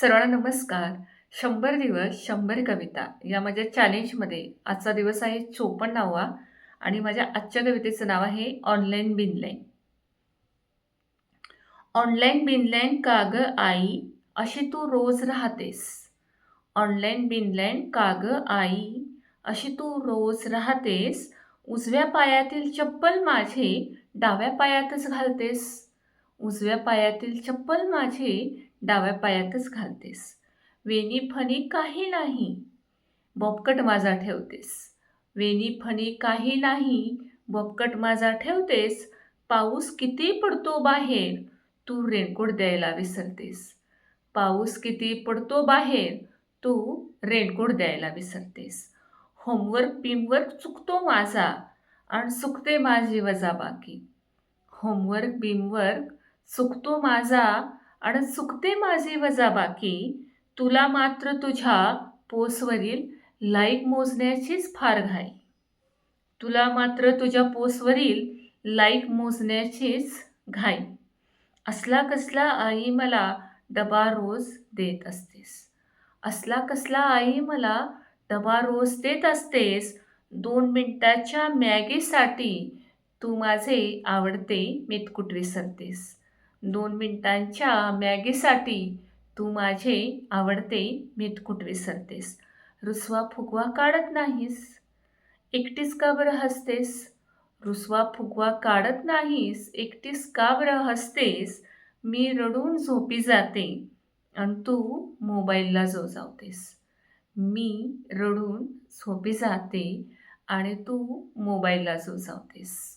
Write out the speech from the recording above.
सर्वांना नमस्कार. शंभर दिवस शंभर कविता या माझ्या चॅलेंजमध्ये आजचा दिवस आहे चोपन्नावा आणि माझ्या आजच्या कवितेचं नाव आहे ऑनलाईन बिनलाईन. ऑनलाईन बिनलाईन काग आई? अशी तू रोज राहतेस. ऑनलाईन बिनलाईन काग आई? अशी तू रोज राहतेस. उजव्या पायातील चप्पल माझे डाव्या पायातच घालतेस. उजव्या पायातील चप्पल माझे डाव्या पायातच घालतेस. वेणी फणी काही नाही बोपकट माझा ठेवतेस. वेणी फणी काही नाही बॉबकट माझा ठेवतेस. पाऊस किती पडतो बाहेर तू रेनकोट द्यायला विसरतेस. पाऊस किती पडतो बाहेर तू रेनकोट द्यायला विसरतेस. होमवर्क बीमवर्क चुकतो माझा आणि चुकते माझी वजाबाकी. होमवर्क बीमवर्क चुकतो माझा आणि चुकते माझी वजाबाकी तुला मात्र तुझ्या पोसवरील लाईक मोजण्याचीच फार घाई. तुला मात्र तुझ्या पोसवरील लाईक मोजण्याचीच घाई. असला कसला आई मला डबा रोज देत असतेस. असला कसला आई मला डबा रोज देत असतेस. दोन मिनटाच्या मॅगीसाठी तू माझे आवडते मेतकूट विसरतेस दोन मिनिटांच्या मॅगीसाठी तू माझे आवडते मेतकूट विसरतेस रुसवा फुगवा काढत नाहीस. एकटीच का बरं हसतेस? रुसवा फुगवा काढत नाहीस. एकटीच का बरं हसतेस? मी रडून झोपी जाते आणि तू मोबाईलला जो जावतेस मी रडून झोपी जाते आणि तू मोबाईलला जो जावतेस